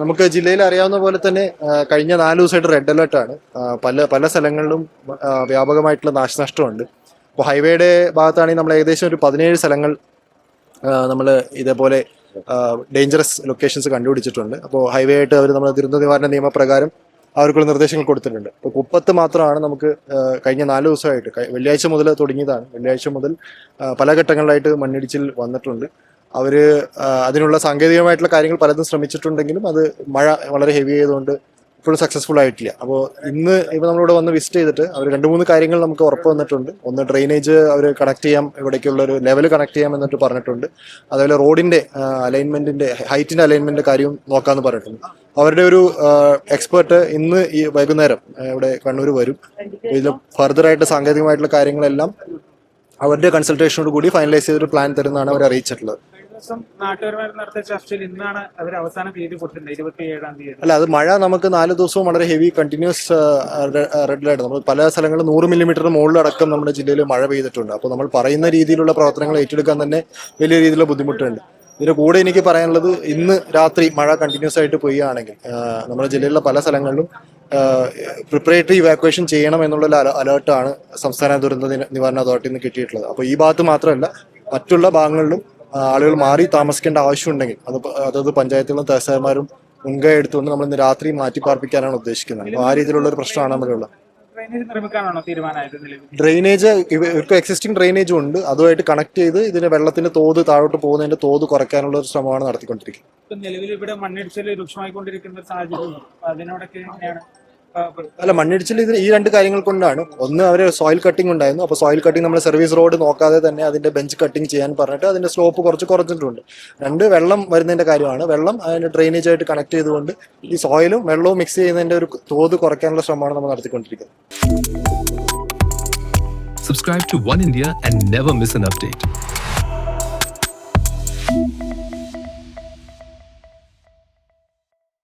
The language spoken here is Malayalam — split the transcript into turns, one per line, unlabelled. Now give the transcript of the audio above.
നമുക്ക് ജില്ലയിൽ അറിയാവുന്ന പോലെ തന്നെ കഴിഞ്ഞ നാല് ദിവസമായിട്ട് റെഡ് അലർട്ടാണ് പല പല സ്ഥലങ്ങളിലും വ്യാപകമായിട്ടുള്ള നാശനഷ്ടമുണ്ട്. അപ്പോൾ ഹൈവേയുടെ ഭാഗത്താണെങ്കിൽ നമ്മൾ ഏകദേശം ഒരു പതിനേഴ് സ്ഥലങ്ങൾ നമ്മൾ ഇതേപോലെ ഡേഞ്ചറസ് ലൊക്കേഷൻസ് കണ്ടുപിടിച്ചിട്ടുണ്ട്. അപ്പോൾ ഹൈവേ ആയിട്ട് അവർ നമ്മൾ ദുരന്ത നിവാരണ നിയമപ്രകാരം അവർക്കുള്ള നിർദ്ദേശങ്ങൾ കൊടുത്തിട്ടുണ്ട്. ഇപ്പോൾ കുപ്പത്ത് മാത്രമാണ് നമുക്ക് കഴിഞ്ഞ നാല് ദിവസമായിട്ട് വെള്ളിയാഴ്ച മുതൽ തുടങ്ങിയതാണ്. വെള്ളിയാഴ്ച മുതൽ പല ഘട്ടങ്ങളിലായിട്ട് മണ്ണിടിച്ചിൽ വന്നിട്ടുണ്ട്. ആഹ് അതിനുള്ള സാങ്കേതികമായിട്ടുള്ള കാര്യങ്ങൾ പലതും ശ്രമിച്ചിട്ടുണ്ടെങ്കിലും അത് മഴ വളരെ ഹെവി ആയതുകൊണ്ട് ഇപ്പോഴും സക്സസ്ഫുൾ ആയിട്ടില്ല. അപ്പോൾ ഇന്ന് ഇപ്പോൾ നമ്മളിവിടെ വന്ന് വിസിറ്റ് ചെയ്തിട്ട് അവർ രണ്ട് മൂന്ന് കാര്യങ്ങൾ നമുക്ക് ഉറപ്പ് വന്നിട്ടുണ്ട് ഒന്ന് ഡ്രെയിനേജ് അവർ കണക്ട് ചെയ്യാം ഇവിടേക്കുള്ള ഒരു ലെവൽ കണക്ട് ചെയ്യാം എന്നിട്ട് പറഞ്ഞിട്ടുണ്ട്. അതേപോലെ റോഡിന്റെ അലൈൻമെന്റിന്റെ ഹൈറ്റിന്റെ അലൈൻമെന്റ് കാര്യവും നോക്കാമെന്ന് പറഞ്ഞിട്ടുണ്ട്. അവരുടെ ഒരു എക്സ്പേർട്ട് ഇന്ന് ഈ വൈകുന്നേരം ഇവിടെ കണ്ണൂർ വരും. ഇതിൽ ഫർദർ ആയിട്ട് സാങ്കേതികമായിട്ടുള്ള കാര്യങ്ങളെല്ലാം അവരുടെ കൺസൾട്ടേഷനോട് കൂടി ഫൈനലൈസ് ചെയ്തൊരു പ്ലാൻ തരുന്നതാണ് അവർ അറിയിച്ചിട്ടുള്ളത്.
ദിവസം നാട്ടുകാരുമായി നടത്തിയ ചർച്ചയിൽ ഇന്നാണ് അവർ അവസാന തീയതി കൊടുത്തിട്ടുണ്ട് ഇരുപത്തി ഏഴാം തീയതി.
അല്ല അത് മഴ നമുക്ക് നാല് ദിവസവും വളരെ ഹെവി കണ്ടിന്യൂസ് റെഡ് ലൈറ്റ് നമ്മൾ പല സ്ഥലങ്ങളിൽ നൂറ് മില്ലിമീറ്റർ മുകളിലടക്കം നമ്മുടെ ജില്ലയിൽ മഴ പെയ്തിട്ടുണ്ട്. അപ്പോൾ നമ്മൾ പറയുന്ന രീതിയിലുള്ള പ്രവർത്തനങ്ങൾ ഏറ്റെടുക്കാൻ തന്നെ വലിയ രീതിയിലുള്ള ബുദ്ധിമുട്ടുണ്ട്. ഇതിന്റെ കൂടെ എനിക്ക് പറയാനുള്ളത് ഇന്ന് രാത്രി മഴ കണ്ടിന്യൂസ് ആയിട്ട് പെയ്യുകയാണെങ്കിൽ നമ്മുടെ ജില്ലയിലെ പല സ്ഥലങ്ങളിലും പ്രിപ്പറേറ്ററി ഇവാക്വേഷൻ ചെയ്യണം എന്നുള്ള അലേർട്ടാണ് സംസ്ഥാന ദുരന്ത നിവാരണ അതോറിറ്റിയിൽ നിന്ന് കിട്ടിയിട്ടുള്ളത്. അപ്പോൾ ഈ ഭാഗത്ത് മാത്രമല്ല മറ്റുള്ള ഭാഗങ്ങളിലും ആളുകൾ മാറി താമസിക്കേണ്ട ആവശ്യമുണ്ടെങ്കിൽ അത് അതായത് അതത് പഞ്ചായത്തുകളും തഹസാർമാരും മുൻകൈ എടുത്തുകൊണ്ട് നമ്മൾ ഇന്ന് രാത്രി മാറ്റി പാർപ്പിക്കാനാണ് ഉദ്ദേശിക്കുന്നത്. അപ്പോൾ ആ രീതിയിലുള്ള ഒരു പ്രശ്നമാണ് നമ്മളുള്ളത്
ഡ്രെയിനേജ്
ഇവർക്ക് എക്സിസ്റ്റിംഗ് ഡ്രെയിനേജും ഉണ്ട്. അതുമായിട്ട് കണക്ട് ചെയ്ത് ഇതിന്റെ വെള്ളത്തിന്റെ തോത് താഴോട്ട് പോകുന്നതിന്റെ തോത് കുറയ്ക്കാനുള്ള ഒരു ശ്രമമാണ് നടത്തിക്കൊണ്ടിരിക്കുന്നത്.
നിലവിൽ ഇവിടെ മണ്ണിടിച്ചിൽ രൂക്ഷമായിക്കൊണ്ടിരിക്കുന്ന ഒരു സാഹചര്യം അതിനോടൊക്കെ
അല്ല മണ്ണിടിച്ചിൽ ഇതിന് ഈ രണ്ട് കാര്യങ്ങൾ കൊണ്ടാണ്. ഒന്ന് അവർ സോയിൽ കട്ടിംഗ് ഉണ്ടായിരുന്നു. അപ്പോൾ സോയിൽ കട്ടിംഗ് നമ്മൾ സർവീസ് റോഡ് നോക്കാതെ തന്നെ അതിന്റെ ബെഞ്ച് കട്ടിംഗ് ചെയ്യാൻ പറഞ്ഞിട്ട് അതിന്റെ സ്ലോപ്പ് കുറച്ച് കുറച്ചിട്ടുണ്ട്. രണ്ട് വെള്ളം വരുന്നതിന്റെ കാര്യമാണ്. വെള്ളം അതിന്റെ ഡ്രെയിനേജ് ആയിട്ട് കണക്ട് ചെയ്തുകൊണ്ട് ഈ സോയിലും വെള്ളവും മിക്സ് ചെയ്യുന്നതിന്റെ ഒരു തോത് കുറയ്ക്കാനുള്ള ശ്രമമാണ് നമ്മൾ നടത്തിക്കൊണ്ടിരിക്കുന്നത്.
Subscribe to One India and never miss an update.